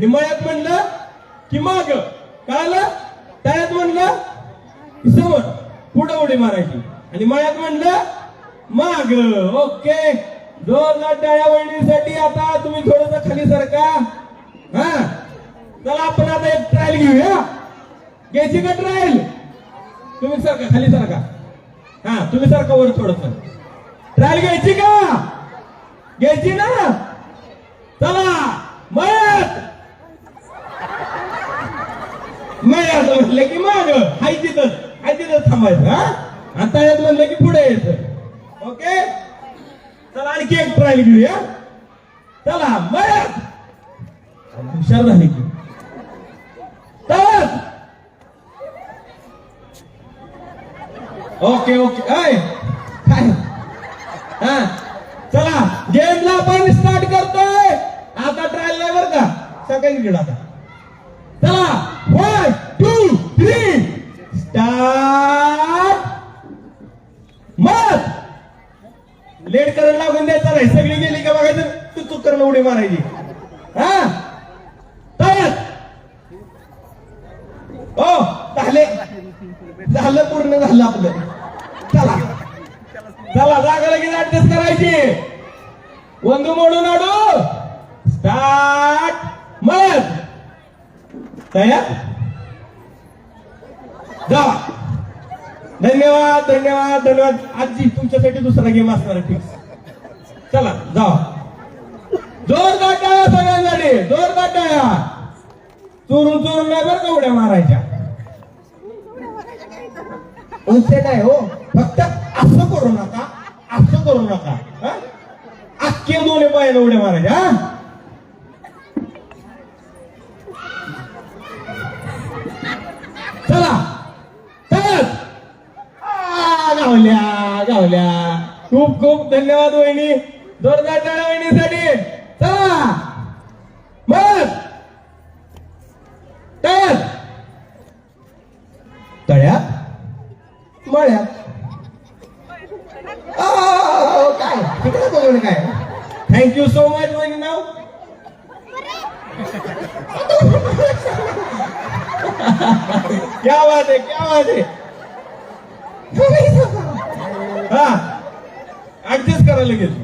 आणि मळ्यात म्हणलं की माग. कळालं तळ्यात म्हणलं की समोर. पुढं उडी मारायची. आणि मळ्यात म्हणलं माग. ओके. जोरदार टाळ्या वळणीसाठी आता तुम्ही थोडस खाली सरका. हा? चला आपण आता एक ट्रायल घेऊया. घ्यायची का ट्रायल तुम्ही सरका खाली सरका. हा तुम्ही सरका वर थोडस. ट्रायल घ्यायची का? घ्यायची ना? चला नाही असं म्हटलं की माग हाय तिथंच हाय तिथंच थांबायचं हा? आता यात म्हणलं की पुढे यायचं. ओके? चला आणखी एक ट्रायल घेऊया. चला मळ्यात हुशार झाले की. Okay okay. काय? हा? चला गेमला आपण स्टार्ट करतोय. आता ट्रायल नाही बरं का. सगळ्यांकडे आता. गेली तू तू करणं उडी मारायची. हा? हो झाले. झालं पूर्ण झालं आपलं. चला. चला जागा लगेच ऍडजस्ट करायची. वंदू मोडून आडू स्टार्ट मग. तयार? जा. धन्यवाद धन्यवाद धन्यवाद. आजी तुमच्यासाठी दुसरा गेम असणार आहे. फिक्स चला जा. जोरदार टाळ्या सगळ्यांसाठी जोरदार टाळ्या चोरून चोरून नाही बरं का उड्या मारायच्या? उलटे नाही हो. फक्त असं करू नका असं करू नका. अख्खे दोन्ही पायाने उड्या मारायच्या हा? चला. चल गावल्या गावल्या. खूप खूप धन्यवाद वहिनी. जोरदार टाळ्या वहिनीसाठी चला मग तळ्यात तळ्यात मळ्यात काय? तिकडे बघून काय? थँक्यू सो मच वहिनी नाव. क्या बात है क्या बात है हा ऍडजस्ट करा लगेच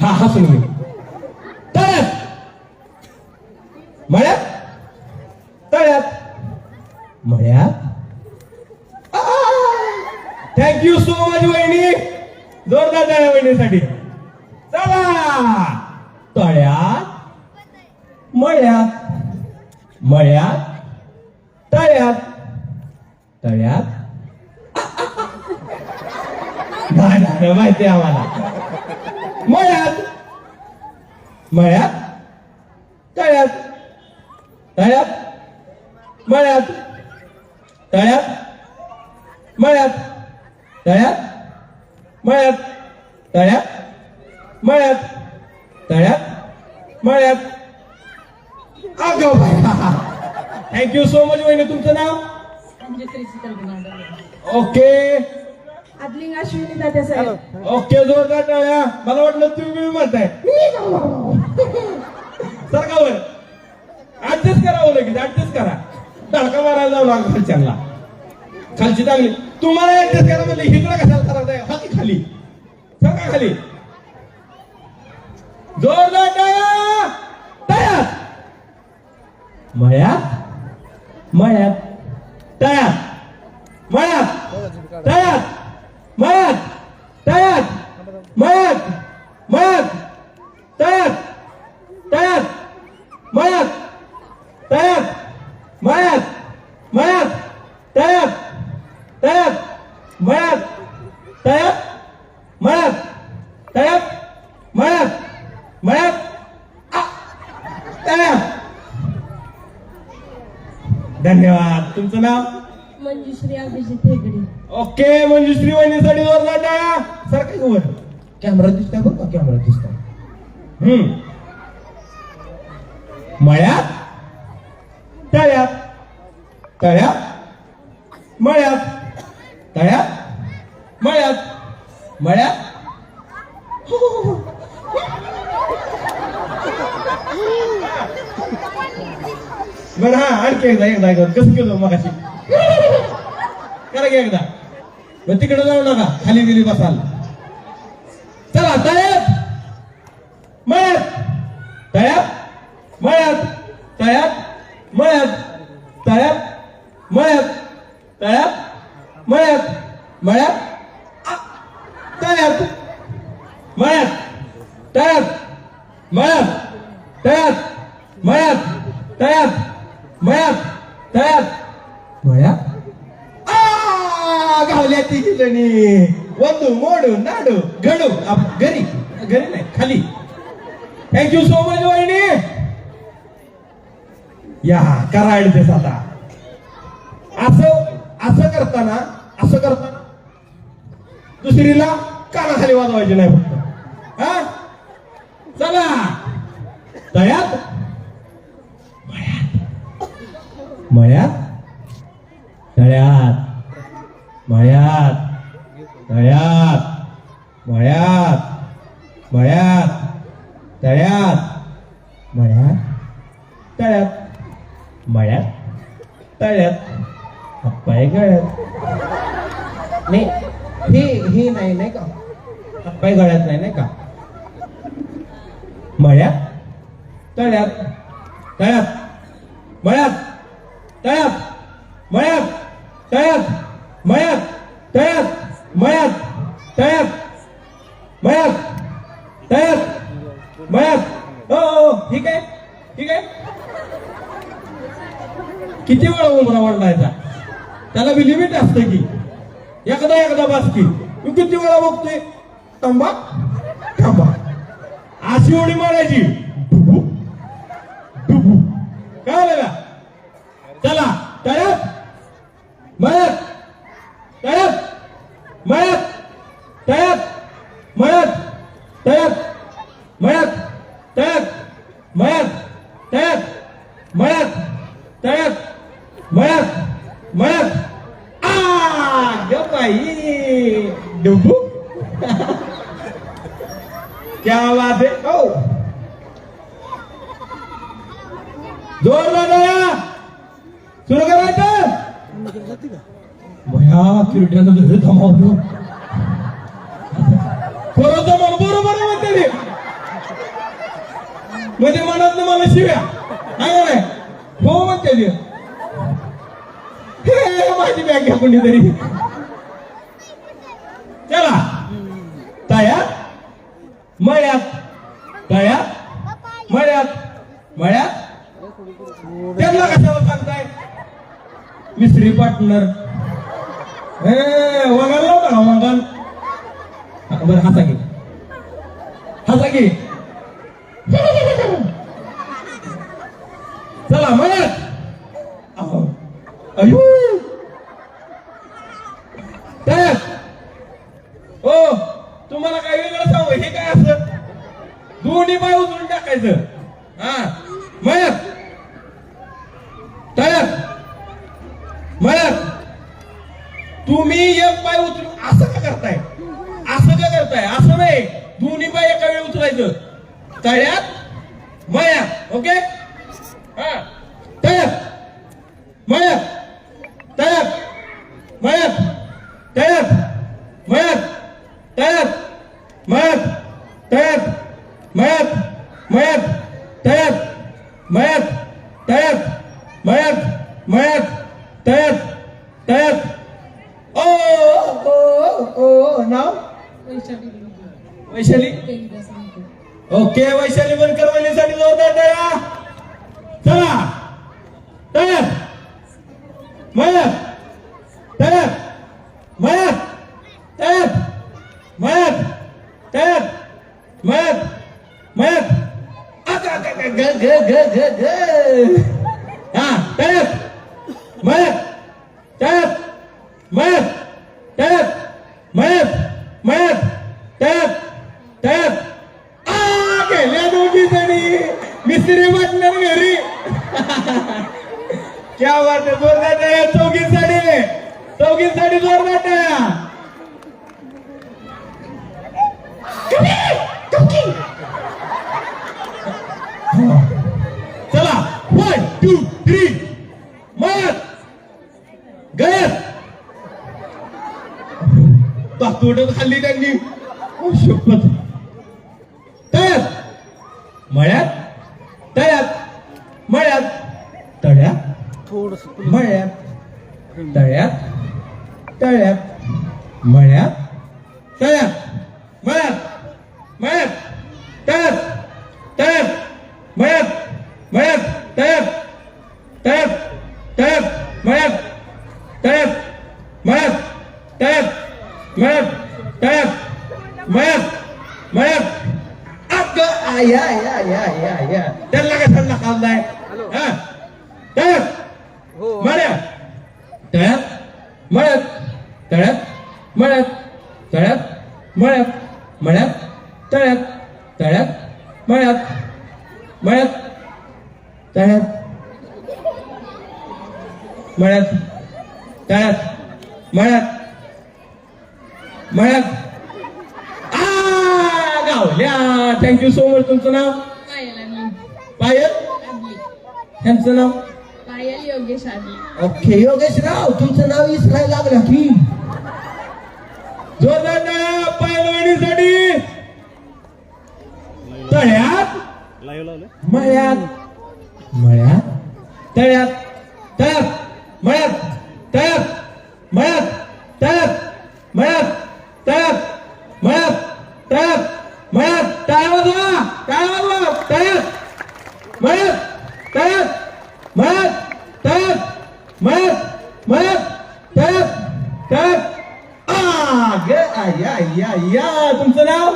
हा हसून घे तळ्यात मळ्यात तळ्यात म्हळ्या थँक्यू सो मच वहिनी. जोरदार टाळ्या वहिनीसाठी. चला. तळ्यात. मळ्यात. मळ्यात. तळ्यात. तळ्यात. माहिती आम्हाला. मळ्यात. मळ्यात. तळ्यात. तळ्यात. मळ्यात तळ्यात मळ्यात तळ्यात मळ्यात तळ्यात मळ्यात तळ्यात मळ्यात अगं थँक्यू सो मच वहिनी तुमचं नाव अंजश्री शीतल ओके अश्विनी तात्या साहेब ओके जोरदार टाळ्या. मला वाटलं तुम्ही म्हणताय. सरकावर ऍडजस्ट करावं लगेच ऍडजस्ट करा. धडका मारायला जाऊ लागला खालच्यांना. खालची चांगली तुम्हाला ऍडजस्ट करा म्हणलं हिकडं कशाला करायचंय हाती खाली. सरका खाली? जोरदार टाळ्या. तयार मळ्यात. मळ्यात. तयार मळ्यात. तयार मळ्यात तयार मळ्यात मळ्यात तयार तयार मळ्यात तयार मळ्यात मळ्यात तयार तयार मळ्यात तयार मळ्यात तयार मळ्यात मळ्यात आ, तयार धन्यवाद तुमचं नाव मंजुश्री अभिजित हेगडे. ओके मंजुश्री वहिनीसाठी जोरदार टाळ्या. सर काय वर. कॅमेरा दिसतोय बघ का कॅमेरा दिसतोय. हम्म. मळ्यात? तळ्यात? तळ्यात? मळ्यात? तळ्यात? मळ्यात? मळ्यात? बरं हा आणखी एकदा एकदा कसं केलं मगाशी? करा की एकदा मग तिकडे जाऊ नका खाली गेली बसाल चला तळ्यात मळ्यात तळ्यात मळ्यात तळ्यात मळ्यात तळ्यात मळ्यात तळ्यात मळ्यात मळ्यात आ, तळ्यात मळ्यात तळ्यात मळ्यात तळ्यात मळ्यात तळ्यात मळ्यात तळ्यात मळ्यात गावल्या ಒಂದು ಮೋಡು ನಾಡು ಗಡು. ಗರಿ. ಗರಿ नाही खाली थँक्यू सो मच वहिनी या करा ऍडजस्ट आता असं असं करताना असं करताना दुसरीला कानाखाली वाजवायची नाही फक्त हा चला तयात मळ्यात तळ्यात मळ्यात तळ्यात मळ्यात मळ्यात तळ्यात मळ्यात तळ्यात मळ्यात तळ्यात हातपाय गळ्यात नाही ही ही नाही नाही का हातपाय गळ्यात नाही नाही का मळ्यात तळ्यात तळ्यात मळ्यात तळ्यात मळ्यात तळ्यात मयात तयात मयात तळ्यात मयात तळ्यात मळ्यात हो, हो हो ठीक आहे ठीक आहे. किती वेळा उमरा वळणायचा त्याला बी लिमिट असते की. एकदा एकदा बस की. तू किती वेळा बघतोय? थांबा थांबा. अशी उडी मारायची. डुबू डुबू. काय बघा का चला तळ्यात मयात. तळ्यात मळ्यात तळ्यात मळ्यात तळ्यात मळ्यात तळ्यात मळ्यात तळ्यात मळ्यात तळ्यात मळ्यात मळ्यात आई डुबू. क्या बात है. ओ जोर लागा सुरू करायचं भया किरट्यानं घर थांबवतो खरं तर बरोबर आहे म्हणते ते म्हणजे मनात मला शिव्या. नाही हो म्हणते ते माझी बॅग घ्या कोणीतरी चला. तयात मळ्यात. तयात मळ्यात. मळ्यात? त्यांना कशाला सांगताय? मिस्त्री पार्टनर. हे वंगल नव्हता का वंगल हा, बरं हसा घे हसा घे चला अहो, अयो. एका वेळी उचलायचं तळ्यात मळ्यात ओके हा तळ्यात मळ्यात तळ्यात मळ्यात तळ्यात मळ्यात तळ्यात मळ्यात तळ्यात मळ्यात मळ्यात तळ्यात मळ्यात तळ्यात मळ्यात मळ्यात तळ्यात तळ्यात ओ ओ ओ नाव वैशाली? ओके वैशाली बनकर वहिनीसाठी जोरदार टाळ्या चला. तयार. मळ्यात तयार. मळ्यात तयार. मळ्यात तयार. मळ्यात मळ्यात हा तयार. मळ्यात तयार. मळ्यात तयार मळ्यात मळ्यात तयार तयार आ गेल्या दोघी जणी मिस्त्री वाटणार घरी क्या बात आहे जोरदार टाळ्या चौघी जणी चौघींसाठी जोरदार टाळ्या चला वन टू थ्री मत! गयत तातोडत खाल्ली त्यांनी. ओ, शपथ. तळ्यात. मळ्यात. तळ्यात. मळ्यात. तळ्यात. मळ्यात. तळ्यात. तळ्यात. मळ्यात. तळ्यात. मळ्यात. मळ्यात. तळ्यात. तळ्यात. मळ्यात. मळ्यात. तळ्यात तळ्यात मळ्यात तळ्यात मळ्यात तळ्यात मळ्यात तळ्यात मळ्यात मळ्यात अग आया आया आया आया आया त्यांना काय थंड खाल्लाय हा तळ्यात मळ्यात तळ्यात मळ्यात तळ्यात मळ्यात तळ्यात मळ्यात मळ्यात तळ्यात तळ्यात मळ्यात मळ्यात तळ्यात मळ्यात तळ्यात मळ्यात मळ्यात आ गावल्या. थँक्यू सो मच तुमचं नाव? पायल पायल. त्यांचं नाव? पायल योगेश ओके योगेश राव तुमचं नाव इसरायला लागलं की. जोरदार टाळ्या मळ्यात. मळ्यात? तळ्यात. तळ्यात. मळ्यात. तळ्यात. मळ्यात. तळ्यात. मळ्यात. तळ्यात. मळ्यात. तळ्यात. मळ्यात. टाळवा टाळवा तळ्यात मळ्यात. तळ्यात. मळ्यात. तळ्यात. मळ्यात. मळ्यात. तळ्यात. तळप आ ग या या तुमचं नाव?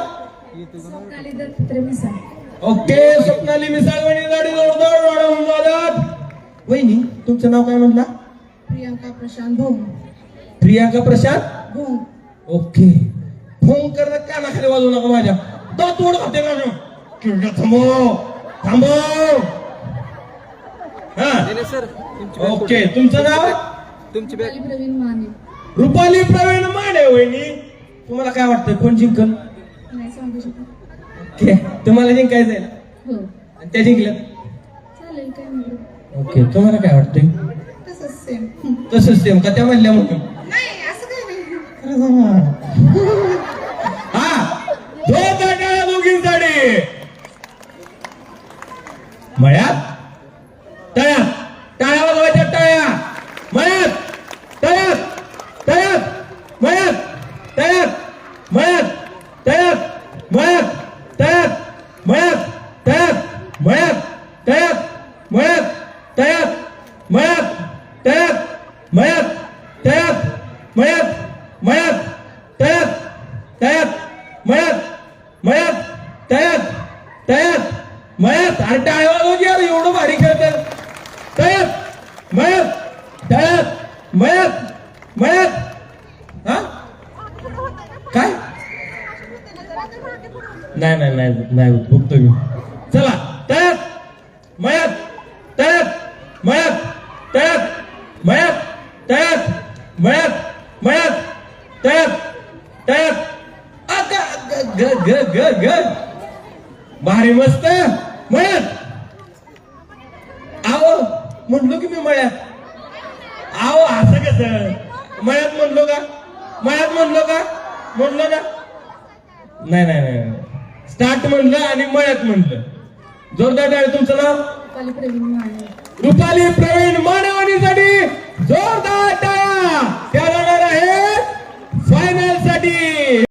स्वप्नाली मिसाळ ओके स्वप्नाली मिसाळवाणी गाडी जोरदार वाढवून जातात वहिनी तुमचं नाव काय म्हटला? प्रियांका प्रशांत भोंग प्रियांका प्रशांत? भोंग ओके. फोन करत कानाखाली वाजवू नका माझ्या. तो तोड खाते का थांबव. थांबव. हा. सर ओके तुमचं नाव? तुमची बॅग. रुपाली प्रवीण माने. रुपाली प्रवीण माने वहिनी. तुम्हाला काय वाटतं कोण जिंकल? नाही सांगू शकत. ओके तुम्हाला जिंकायचंय ना? हो. आणि त्या जिंकल्या. चालेल काय नाही ओके तुम्हाला काय वाटतंय? तसंच सेम तसंच सेम का? त्या म्हणल्या म्हणून. नाही असं नाही. हा दोन मळ्यात तळ्यात. टाळ्या वाजवून यार एवढं भारी खेळतात तळ्यात मळ्यात तळ्यात मळ्यात मळ्यात हा? काय? नाही नाही नाही नाही बघतो मी. चला तळ्यात मळ्यात तळ्यात मळ्यात तळ्यात मळ्यात तळ्यात मळ्यात मळ्यात तळ्यात तळ्यात अग, ग ग ग ग ग भारी मस्त. मळ्यात आहो म्हणलो की मी मळ्यात. आहो असं कस? मळ्यात म्हणलो का? मळ्यात म्हणलो का? म्हणलो ना? नाही नाही नाही स्टार्ट म्हणलं आणि मळ्यात म्हणलं. जोरदार डाळ तुमचं नाव? रुपाली प्रवीण मानवणीसाठी जोरदार डाळ त्या राहणार आहे फायनलसाठी.